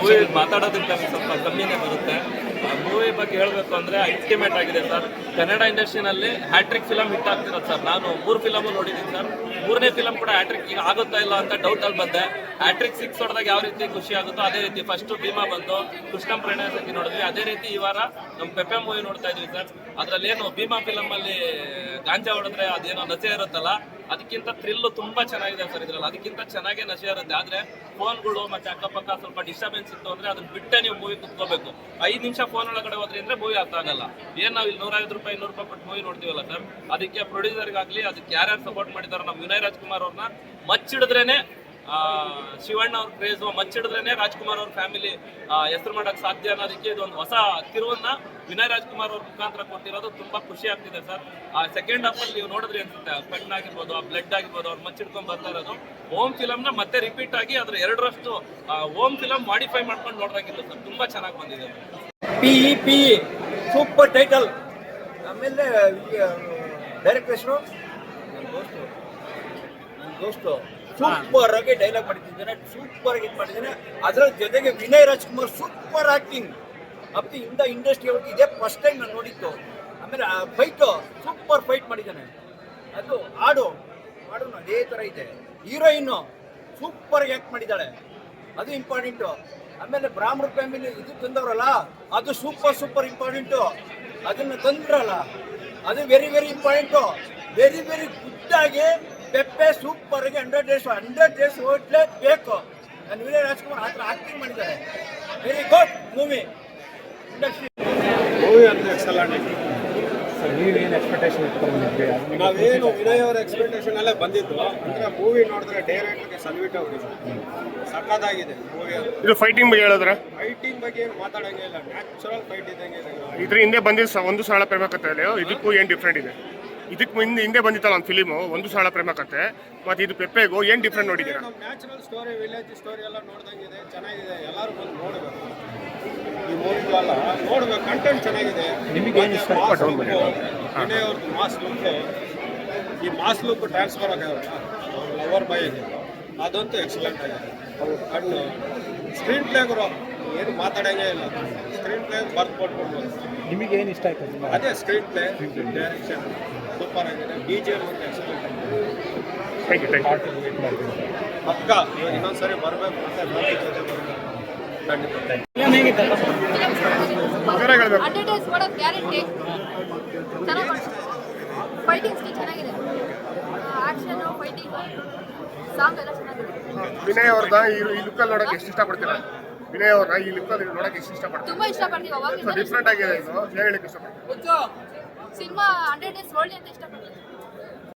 Movie ಮಾತಾಡೋದಕ್ಕೆ ಸ್ವಲ್ಪ ಕಮ್ಮಿನೇ ಬರುತ್ತೆ. ಮೂವಿ ಬಗ್ಗೆ ಹೇಳಬೇಕು ಅಂದ್ರೆ ಅಲ್ಟಿಮೇಟ್ ಆಗಿದೆ ಸರ್. ಕನ್ನಡ ಇಂಡಸ್ಟ್ರಿನಲ್ಲಿ ಹ್ಯಾಟ್ರಿಕ್ ಫಿಲಮ್ ಹಿಟ್ ಆಗ್ತಿರೋದು ಸರ್. ನಾನು ಮೂರು ಫಿಲಮ್ ನೋಡಿದ್ದೀನಿ ಸರ್. ಮೂರನೇ ಫಿಲಮ್ ಕೂಡ ಹ್ಯಾಟ್ರಿಕ್ ಈಗ ಆಗುತ್ತಾ ಇಲ್ಲ ಅಂತ ಡೌಟ್ ಅಲ್ಲಿ ಬಂದೆ. ಹ್ಯಾಟ್ರಿಕ್ ಸಿಕ್ಸ್ ಹೊಡೆದಾಗ ಯಾವ ರೀತಿ ಖುಷಿ ಆಗುತ್ತೋ ಅದೇ ರೀತಿ ಫಸ್ಟ್ ಭೀಮಾ ಬಂದು ಕೃಷ್ಣ ಪ್ರಣಯ ಸಂಗಿ ನೋಡಿದ್ವಿ. ಅದೇ ರೀತಿ ಈ ವಾರ ನಮ್ಮ ಪೆಪೆ ಮೂವಿ ನೋಡ್ತಾ ಇದೀವಿ ಸರ್. ಅದ್ರಲ್ಲಿ ಏನು ಭೀಮಾ ಫಿಲಮ್ ಅಲ್ಲಿ ಗಾಂಜಾ ಹೊಡೆದ್ರೆ ಅದೇನೋ ನಚೆ ಇರುತ್ತಲ್ಲ ಅದಕ್ಕಿಂತ ಥ್ರಿಲ್ ತುಂಬಾ ಚೆನ್ನಾಗಿದೆ ಸರ್ ಇದ್ರಲ್ಲಿ. ಅದಕ್ಕಿಂತ ಚೆನ್ನಾಗೇ ನಶೆ ಇರುತ್ತೆ ಆದ್ರೆ ಫೋನ್ಗಳು ಮತ್ತೆ ಅಕ್ಕಪಕ್ಕ ಸ್ವಲ್ಪ ಡಿಸ್ಟರ್ಬೆನ್ಸ್ ಇತ್ತು ಅಂದ್ರೆ ಅದನ್ನ ಬಿಟ್ಟೆ ನೀವು ಮೂವಿ ಕುತ್ಕೋಬೇಕು. ಐದು ನಿಮಿಷ ಫೋನ್ ಒಳಗಡೆ ಹೋದ್ರಿ ಅಂದ್ರೆ ಮೂವಿ ಅರ್ಥ ಆಗಲ್ಲ. ಏನ್ ನಾವು ಇಲ್ಲಿ ನೂರೈವತ್ತು ರೂಪಾಯಿ, ಇನ್ನೂರು ರೂಪಾಯಿ ಕೊಟ್ಟು ಮೂವಿ ನೋಡ್ತೀವಲ್ಲ ಸರ್ ಅದಕ್ಕೆ ಪ್ರೊಡ್ಯೂಸರ್ಗಾಗ್ಲಿ ಅದಕ್ಕೆ ಯಾರ್ಯಾರು ಸಪೋರ್ಟ್ ಮಾಡಿದಾರೆ ನಮ್ಮ ವಿನಯ್ ರಾಜ್ಕುಮಾರ್ ಅವ್ರನ್ನ ಮಚ್ಚಿಡಿದ್ರೇನೆ ಶಿವಣ್ಣ ಅವ್ರ ಕ್ರೇಜ್ ಮಚ್ಚಿಡಿದ್ರೇನೆ ರಾಜ್ಕುಮಾರ್ ಅವ್ರ ಫ್ಯಾಮಿಲಿ ಹೆಸರು ಮಾಡಕ್ ಸಾಧ್ಯ ಅನ್ನೋದಕ್ಕೆ ಇದೊಂದು ಹೊಸ ತಿರುವನ್ನ ವಿನಯ್ ರಾಜ್ಕುಮಾರ್ ಅವ್ರ ಮುಖಾಂತರ ಕೊಟ್ಟಿರೋದು ತುಂಬಾ ಖುಷಿ ಆಗ್ತಿದೆ ಸರ್. ಆ ಸೆಕೆಂಡ್ ಹಾಫ್ ಅಲ್ಲಿ ನೀವು ನೋಡಿದ್ರೆ ಅನ್ಸುತ್ತೆ ಕಣ್ಣು ಆಗಿರ್ಬೋದು, ಆ ಬ್ಲಡ್ ಆಗಿರ್ಬೋದು, ಅವ್ರು ಮಚ್ಚಿಡ್ಕೊಂಡ್ ಬರ್ತಾ ಇರೋದು. ಓಮ್ ಫಿಲಮ್ ಮತ್ತೆ ರಿಪೀಟ್ ಆಗಿ ಅದ್ರ ಎರಡರಷ್ಟು ಓಮ್ ಫಿಲಮ್ ಮಾಡಿಫೈ ಮಾಡ್ಕೊಂಡು ನೋಡ್ದಂಗಿತ್ತು ಸರ್. ತುಂಬಾ ಚೆನ್ನಾಗಿ ಬಂದಿದೆ. ಪಿ ಸೂಪರ್ ಟೈಟಲ್ ಆಮೇಲೆ ಡೈರೆಕ್ಟ್ ಹೆಸರು ದೋಸ್ತು ಸೂಪರ್ ಆಗಿ ಡೈಲಾಗ್ ಮಾಡಿದ್ದಾನೆ ಸೂಪರ್ ಆಗಿ ಇದು ಮಾಡಿದ್ದಾನೆ ಅದರ ಜೊತೆಗೆ Vinay Rajkumar super acting up ಇಂದ ಇಂಡಸ್ಟ್ರಿ ಅವ್ರಿಗೆ ಇದೇ ಫಸ್ಟ್ ಟೈಮ್ ನಾನು ನೋಡಿತ್ತು ಆಮೇಲೆ ಫೈಟು, ಸೂಪರ್ ಫೈಟ್ ಮಾಡಿದ್ದಾನೆ. ಅದು ಹಾಡು ಹಾಡು ಅದೇ ಥರ ಇದೆ. ಹೀರೋಯಿನ್ನು ಸೂಪರ್ ಆ್ಯಕ್ಟ್ ಮಾಡಿದ್ದಾಳೆ. ಅದು ಇಂಪಾರ್ಟೆಂಟು ಆಮೇಲೆ ಬ್ರಾಹ್ಮಣ ಫ್ಯಾಮಿಲಿ ಇದು ತಂದವರಲ್ಲ, ಅದು ಸೂಪರ್ ಸೂಪರ್ ಇಂಪಾರ್ಟೆಂಟು ಅದನ್ನು ತಂದ್ರಲ್ಲ. ಅದು very very important very very good ಆಗಿ ಪೆಪ್ಪೆ ಸೂಪರ್ ಆಗಿ ಹಂಡ್ರೆಡ್ ಡೇಸ್ ಹಂಡ್ರೆಡ್ ಡೇಸ್ ಓಡ್ಲೇ ಬೇಕು ನಾನು ವಿಜಯ ರಾಜ್ಕುಮಾರ್ ಆ ಥರ ಆಕ್ಟಿಂಗ್ ಮಾಡಿದ್ದಾರೆ very good movie industry movie ಅಂದ್ರೆ ಎಕ್ಸಲೆಂಟ್ ಸರ್ ನೀವೇನು ಎಕ್ಸ್ಪೆಕ್ಟೇಷನ್ ಇಟ್ಕೊಂಡಿದ್ವಿ ನಾವೇನು ವಿನಯ್ ಅವರ ಎಕ್ಸ್ಪೆಕ್ಟೇಷನ್ ಅಲ್ಲೇ ಬಂದಿದ್ದು. ಅಂದ್ರೆ ಮೂವಿ ನೋಡಿದ್ರೆ ಡೈರೆಕ್ಟರ್ಗೆ ಸಲ್ಯೂಟ್ ಅವರಿಗೆ ಸಕ್ಕದಾಗಿದೆ ಮೂವಿ ಇದು ಫೈಟಿಂಗ್ ಬಗ್ಗೆ ಹೇಳಿದ್ರೆ? ಫೈಟಿಂಗ್ ಬಗ್ಗೆ ಏನು ಮಾತಾಡಂಗೆ ಇಲ್ಲ. ನ್ಯಾಚುರಲ್ ಫೈಟ್ ಇದ್ದಂಗೆ ಇದೆ. ಇದ್ರ ಹಿಂದೆ ಬಂದಿದ್ದು ಒಂದು ಸಾಲ ಪ್ರೇಮ ಕಥೆ ಇದಕ್ಕೂ ಏನು ಡಿಫ್ರೆಂಟ್ ಇದೆ? ಇದಕ್ಕೆ ಮುಂದೆ ಹಿಂದೆ ಬಂದಿತ್ತಲ್ಲ ಒಂದು ಫಿಲಿಮು ಒಂದು ಸಾಳ ಪ್ರೇಮ ಕತೆ. ಮತ್ತು ಇದು ಪೆಪ್ಪೆಗೂ ಏನು ಡಿಫ್ರೆಂಟ್ ನೋಡಿದ್ದೀರಾ? ನ್ಯಾಚುರಲ್ ಸ್ಟೋರಿ ವಿಲೇಜ್ ಸ್ಟೋರಿ ಎಲ್ಲ ನೋಡ್ದಂಗಿದೆ ಚೆನ್ನಾಗಿದೆ ಎಲ್ಲರೂ ಬಂದು ನೋಡಬೇಕು. ಈ ಮೂವಿಗಳೆಲ್ಲ ನೋಡ್ಬೇಕು ಕಂಟೆಂಟ್ ಚೆನ್ನಾಗಿದೆ. ನಿಮಗೆ ಏನ್ ಇಷ್ಟ? ಅವ್ರದ್ದು ಮಾಸ್ ಲುಕ್ ಈ ಮಾಸ್ ಲುಕ್ ಟ್ರಾನ್ಸ್ಫರ್ ಆಗೋಲ್ಲ. ಲವರ್ ಬಾಯಿಗೆ ಅದಂತೂ ಎಕ್ಸಲೆಂಟ್ ಆಗಿದೆ. ಅಂಡ್ ಸ್ಕ್ರೀನ್ ಪ್ಲೇ ಗುರು ಏನು ಮಾತಾಡಂಗೇ ಇಲ್ಲ. ಪ್ಲೇ ಬರ್ತ್ ಕೊಟ್ಬಿಡ್ಬೋದು. ನಿಮಗೆ ಏನು ಇಷ್ಟ ಆಯ್ತು ಸಿನಿಮಾ? ಅದೇ ಸ್ಕ್ರೀನ್ ಪ್ಲೇ ಡೈರೆಕ್ಷನ್ ಸೂಪರ್ ಆಗಿದೆ. D J M thank you thank you part wait ಮಾಡ್ತೀನಿ ಪಕ್ಕ ಇವಾಗ ಬರಬೇಕು ಅಂತ ಫ್ಯಾಮಿಲಿ ಜೊತೆ ಬರಬೇಕು. ಖಂಡಿತ. ಗ್ಯಾರಂಟಿ ಚೆನ್ನಾಗಿ ಚೆನ್ನಾಗಿದೆ. ಫೈಟಿಂಗ್ ಸಾಂಗ್ ಎಲ್ಲ ಚೆನ್ನಾಗಿದೆ. ವಿನಯ್ ಅವ್ರದ ಈ ಈ ಲುಕ್ಕಲ್ಲಿ ನೋಡೋಕೆ ಎಷ್ಟು ಇಷ್ಟಪಡ್ತೀರಾ? ವಿನಯ್ ಅವ್ರನ್ನ ಈ ನೋಡಕ್ಕೆ ನೋಡೋಕೆ ಎಷ್ಟು ತುಂಬ ಇಷ್ಟಪಡ್ತೀವಿ ಸೊ ಡಿಫ್ರೆಂಟ್ ಆಗಿದೆ ಇದು. ಹೇಳಕ್ಕೆ ಸಿನಿಮಾ ಹಂಡ್ರೆಡ್ ಡೇಸ್ ಒಳ್ಳೆ ಅಂತ ಇಷ್ಟಪಡ್ತೀನಿ